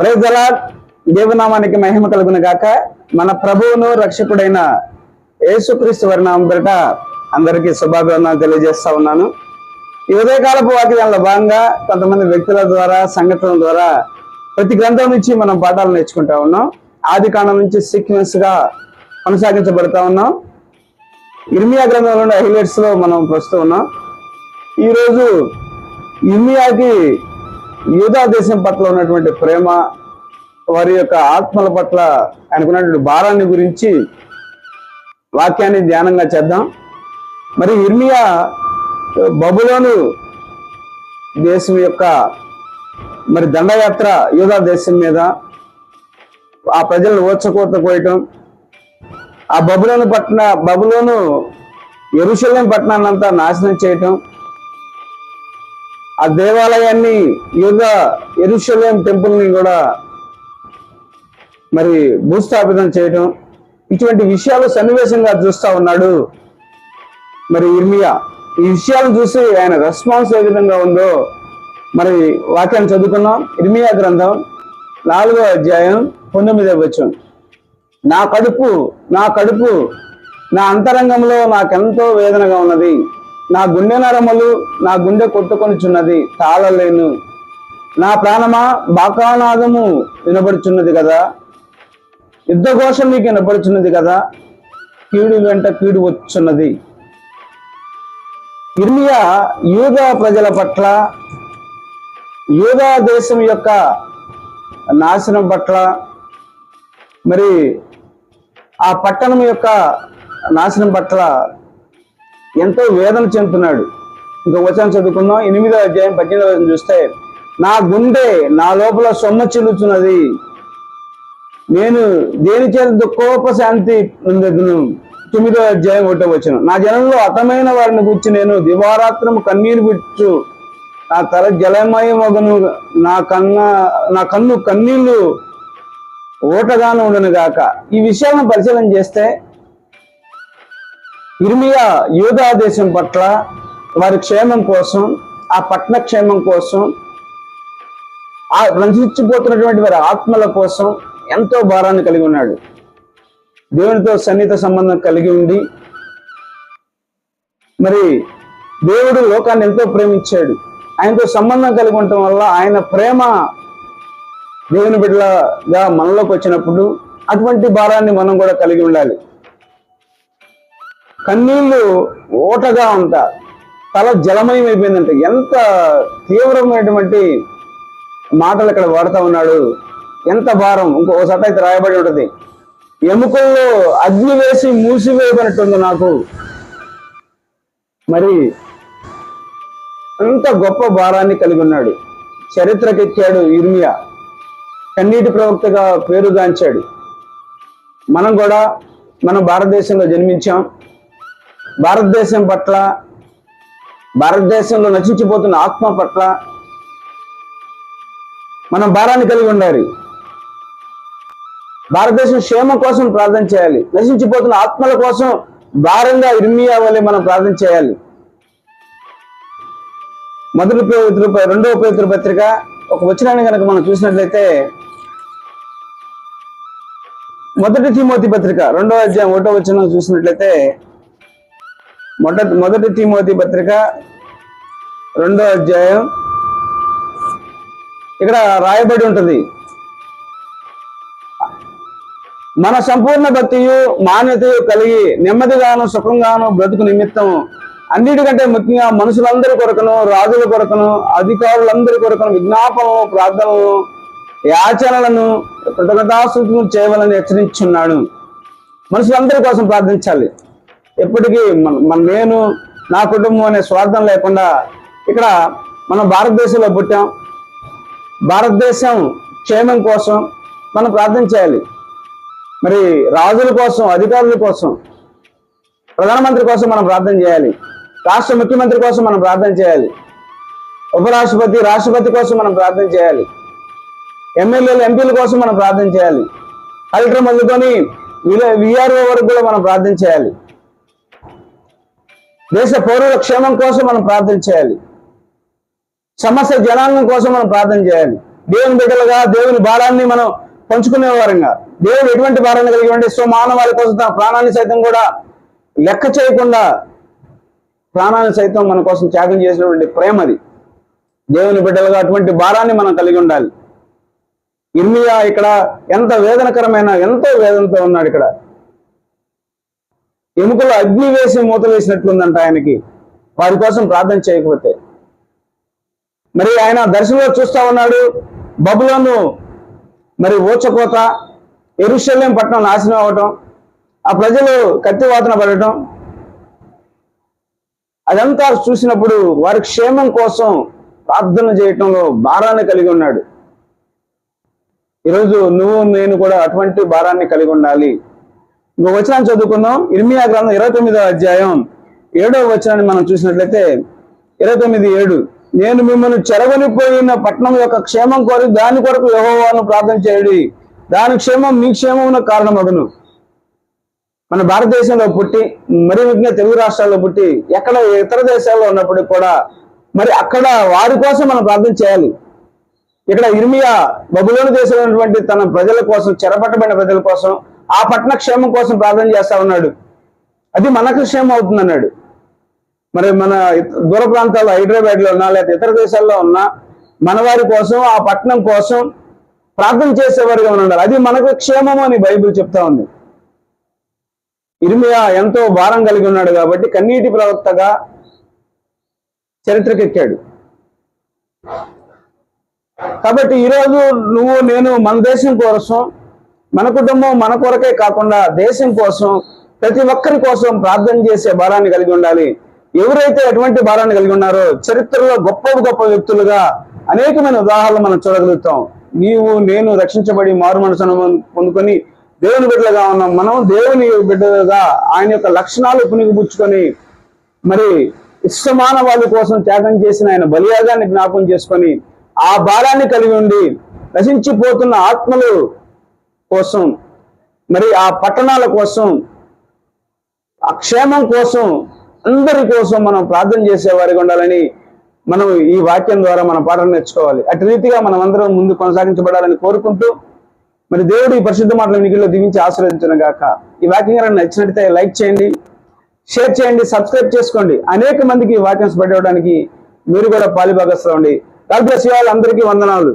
ప్రజలా దేవనామానికి మహిమ కలుగును గాక. మన ప్రభువును రక్షకుడైన యేసుక్రీస్తు వారి నామం పేరిట అందరికీ శుభాభివందనాలు తెలియజేస్తా ఉన్నాను. ఈ ఉదయకాలపు వాక్యాల్లో భాగంగా కొంతమంది వ్యక్తుల ద్వారా సంఘటనల ద్వారా ప్రతి గ్రంథం నుంచి మనం పాఠాలు నేర్చుకుంటా ఉన్నాం. ఆది కాలం నుంచి సీక్వెన్స్గా కొనసాగించబడతా ఉన్నాం. ఇర్మియా గ్రంథంలో హైలైట్స్లో మనం ప్రస్తుతం ఉన్నాం. ఈరోజు ఇర్మియాకి యూదా దేశం పట్ల ఉన్నటువంటి ప్రేమ వారి యొక్క ఆత్మల పట్ల ఆయనకున్నటువంటి భారాన్ని గురించి వాక్యాన్ని ధ్యానంగా చేద్దాం. మరి ఇర్మియా బబులోను దేశం యొక్క మరి దండయాత్ర యూదా దేశం మీద ఆ ప్రజలను ఓచకోత కోయటం ఆ బబులోను పట్టణ బబులోను ఎరుశల్యం పట్టణాన్నంతా నాశనం చేయటం ఆ దేవాలయాన్ని యుగ ఎరుషలేం టెంపుల్ని కూడా మరి భూస్థాపితం చేయటం ఇటువంటి విషయాలు సన్నివేశంగా చూస్తా ఉన్నాడు మరి ఇర్మియా. ఈ విషయాలను చూసి ఆయన రెస్పాన్స్ ఏ విధంగా ఉందో మరి వాక్యాన్ని చదువుకున్నాం ఇర్మియా గ్రంథం నాలుగో అధ్యాయం పంతొమ్మిదో వచ్చాం నా కడుపు నా కడుపు నా అంతరంగంలో నాకెంతో వేదనగా ఉన్నది. నా గుండె నరములు నా గుండె కొట్టుకొనిచున్నది తాళలేను. నా ప్రాణమా బాకానాదము వినబడుచున్నది కదా? యుద్ధఘోషం మీకు వినపడుచున్నది కదా? కీడు వెంట కీడు వచ్చున్నది. ఇర్మియా యూద ప్రజల పట్ల యూదా దేశం యొక్క నాశనం పట్ల మరి ఆ పట్టణం యొక్క నాశనం పట్ల ఎంతో వేదన చెందుతున్నాడు. ఇంకో వచనం చదువుకుందాం. ఎనిమిదో అధ్యాయం పద్దెనిమిదో వచనం చూస్తే నా గుండె నా లోపల సొమ్మ చిల్లుచున్నది. నేను దేని చేత కోపశాంతి పొందెదను? తొమ్మిదో అధ్యాయం ఒకటో వచ్చిన నా జనంలో హతమైన వారిని గుర్చి నేను దివారాత్రం కన్నీరు విచ్చు నా తల జలమయమగను నా కన్న నా కన్ను కన్నీళ్ళు ఓటగాను ఉండను గాక ఈ విషయాలను పరిశీలన చేస్తే ఇర్మియా యూదా దేశం పట్ల వారి క్షేమం కోసం ఆ పట్టణ క్షేమం కోసం ఆ రంజించిపోతున్నటువంటి వారి ఆత్మల కోసం ఎంతో భారాన్ని కలిగి ఉన్నాడు. దేవునితో సన్నిహిత సంబంధం కలిగి ఉండి మరి దేవుడు లోకాన్ని ఎంతో ప్రేమించాడు. ఆయనతో సంబంధం కలిగి ఉండటం వల్ల ఆయన ప్రేమ దేవుని బిడ్డగా మనలోకి వచ్చినప్పుడు అటువంటి భారాన్ని మనం కూడా కలిగి ఉండాలి. కన్నీళ్ళు ఓటగా ఉంటా. తల జలమయం అయిపోయిందంట ఎంత తీవ్రమైనటువంటి మాటలు ఇక్కడ వాడుతూ ఉన్నాడు. ఎంత భారం. ఇంకో సట అయితే రాయబడి ఉంటుంది. ఎముకల్లో అగ్ని వేసి మూసివేయబడినట్టుంది నాకు. మరి అంత గొప్ప భారాన్ని కలిగి ఉన్నాడు. చరిత్రకెక్కాడు ఇర్మియా కన్నీటి ప్రవక్తగా పేరుగాంచాడు. మనం కూడా మనం భారతదేశంలో జన్మించాం. భారతదేశం పట్ల భారతదేశంలో నశించిపోతున్న ఆత్మ పట్ల మనం భారాన్ని కలిగి ఉండాలి. భారతదేశం క్షేమం కోసం ప్రార్థన చేయాలి. నశించిపోతున్న ఆత్మల కోసం భారంగా ఇర్మియా వల్లే మనం ప్రార్థన చేయాలి. మొదటి పేతురు రెండవ పేతురు పత్రిక ఒక వచనాన్ని కనుక మనం చూసినట్లయితే మొదటి తిమోతి పత్రిక రెండవ అధ్యాయం ఒకటో వచనం చూసినట్లయితే మొదటి మొదటి తిమోతి పత్రిక రెండో అధ్యాయం. ఇక్కడ రాయబడి ఉంటుంది. మన సంపూర్ణ భక్తియు మాన్యతయు కలిగి నెమ్మదిగాను సుఖంగాను బ్రతుకు నిమిత్తం అన్నిటికంటే ముఖ్యంగా మనుషులందరి కొరకును రాజుల కొరకును అధికారులందరి కొరకును విజ్ఞాపనలు ప్రార్థనలు యాచనలను కృతజ్ఞతాస్తుతులు చేయవలని హెచ్చరించున్నాడు మనుషులందరి కోసం ప్రార్థించాలి. ఎప్పటికీ మన నేను నా కుటుంబం అనే స్వార్థం లేకుండా ఇక్కడ మనం భారతదేశంలో పుట్టాం. భారతదేశం క్షేమం కోసం మనం ప్రార్థన చేయాలి. మరి రాజుల కోసం అధికారుల కోసం ప్రధానమంత్రి కోసం మనం ప్రార్థన చేయాలి. రాష్ట్ర ముఖ్యమంత్రి కోసం మనం ప్రార్థన చేయాలి. ఉపరాష్ట్రపతి రాష్ట్రపతి కోసం మనం ప్రార్థన చేయాలి. ఎమ్మెల్యేలు ఎంపీల కోసం మనం ప్రార్థన చేయాలి. కలెక్టర్ మొదలుకొని విఆర్ఓ వరకు కూడా మనం ప్రార్థన చేయాలి. దేశ పౌరుల క్షేమం కోసం మనం ప్రార్థన చేయాలి. సమస్య జనాంగం కోసం మనం ప్రార్థన చేయాలి. దేవుని బిడ్డలుగా దేవుని భారాన్ని మనం పంచుకునే వారంగా దేవుడు ఎటువంటి భారాన్ని కలిగి ఉండే సో మానవాళి కోసం తన ప్రాణాన్ని సైతం కూడా లెక్క చేయకుండా ప్రాణాన్ని సైతం మన కోసం త్యాగం చేసినటువంటి ప్రేమది దేవుని బిడ్డలుగా అటువంటి భారాన్ని మనం కలిగి ఉండాలి. ఇర్మియా ఇక్కడ ఎంత వేదనకరమైన ఎంతో వేదనతో ఉన్నాడు ఇక్కడ. ఎముకలు అగ్ని వేసి మూత వేసినట్లుందంట ఆయనకి. వారి కోసం ప్రార్థన చేయకపోతే. మరి ఆయన దర్శనంలో చూస్తా ఉన్నాడు. బబులోను మరి ఊచకోత ఎరుశల్యం పట్టణం నాశనం అవ్వటం ఆ ప్రజలు కత్తివాతన పడటం. అదంతా చూసినప్పుడు వారి క్షేమం కోసం ప్రార్థన చేయటంలో భారాన్ని కలిగి ఉన్నాడు. ఈరోజు నువ్వు నేను కూడా అటువంటి భారాన్ని కలిగి ఉండాలి. ఇంకో వచనాన్ని చదువుకుందాం. ఇర్మియా గ్రంథం ఇరవై తొమ్మిదో అధ్యాయం ఏడవ వచనాన్ని మనం చూసినట్లయితే ఇరవై తొమ్మిది ఏడు. నేను మిమ్మల్ని చెరగనిపోయిన పట్టణం యొక్క క్షేమం కోరి దాని కొరకు యెహోవాను ప్రార్థన చేయడి. దాని క్షేమం మీ క్షేమమున కారణమగును. మన భారతదేశంలో పుట్టి మరి ముఖ్యంగా తెలుగు రాష్ట్రాల్లో పుట్టి ఎక్కడ ఇతర దేశాల్లో ఉన్నప్పటికీ కూడా మరి అక్కడ వారి కోసం మనం ప్రార్థన చేయాలి. ఇక్కడ ఇర్మియా బబులోని దేశంలో ఉన్నటువంటి తన ప్రజల కోసం చెరపట్టబడిన ప్రజల కోసం ఆ పట్టణ క్షేమం కోసం ప్రార్థన చేస్తా ఉన్నాడు. అది మనకు క్షేమం అవుతుంది అన్నాడు మరి మన దూర ప్రాంతాల్లో హైదరాబాద్లో ఉన్నా లేకపోతే ఇతర దేశాల్లో ఉన్నా మన వారి కోసం ఆ పట్టణం కోసం ప్రార్థన చేసేవారుగా ఉండాలి అది మనకు క్షేమము అని బైబిల్ చెప్తా ఉంది. ఇర్మియా ఎంతో భారం కలిగి ఉన్నాడు కాబట్టి కన్నీటి ప్రవక్తగా చరిత్రకెక్కాడు కాబట్టి ఈరోజు నువ్వు నేను మన దేశం కోసం మన కుటుంబం మన కొరకే కాకుండా దేశం కోసం ప్రతి ఒక్కరి కోసం ప్రార్థన చేసే భారాన్ని కలిగి ఉండాలి. ఎవరైతే ఎటువంటి భారాన్ని కలిగి ఉన్నారో చరిత్రలో గొప్ప గొప్ప వ్యక్తులుగా అనేకమైన ఉదాహరణలు మనం చూడగలుగుతాం. నీవు నేను రక్షించబడి మారు మనసును పొందుకొని దేవుని బిడ్డలుగా ఉన్నాం మనం దేవుని బిడ్డలుగా ఆయన యొక్క లక్షణాలు పునిగిపుచ్చుకొని మరి ఇష్టమాన వాళ్ళ కోసం త్యాగం చేసిన ఆయన బలియాగాన్ని జ్ఞాపకం చేసుకొని ఆ భారాన్ని కలిగి ఉండి నశించిపోతున్న ఆత్మలు కోసం మరి ఆ పట్టణాల కోసం ఆ క్షేమం కోసం అందరి కోసం మనం ప్రార్థన చేసేవారిగా ఉండాలని మనం ఈ వాక్యం ద్వారా మన పాఠం నేర్చుకోవాలి. అటు రీతిగా మనం అందరం ముందు కొనసాగించబడాలని కోరుకుంటూ మరి దేవుడు ఈ పరిశుద్ధ మాటల నిగిలో దీవించి ఆశీర్వదించిన గాక ఈ వాక్యం కనుక నచ్చినట్లయితే లైక్ చేయండి షేర్ చేయండి సబ్స్క్రైబ్ చేసుకోండి. అనేక మందికి ఈ వాక్యం స్ప్రెడ్ అవ్వడానికి మీరు కూడా పాలిభాగస్లో ఉండి గాడ్ బ్లెస్ అందరికీ వందనాలు.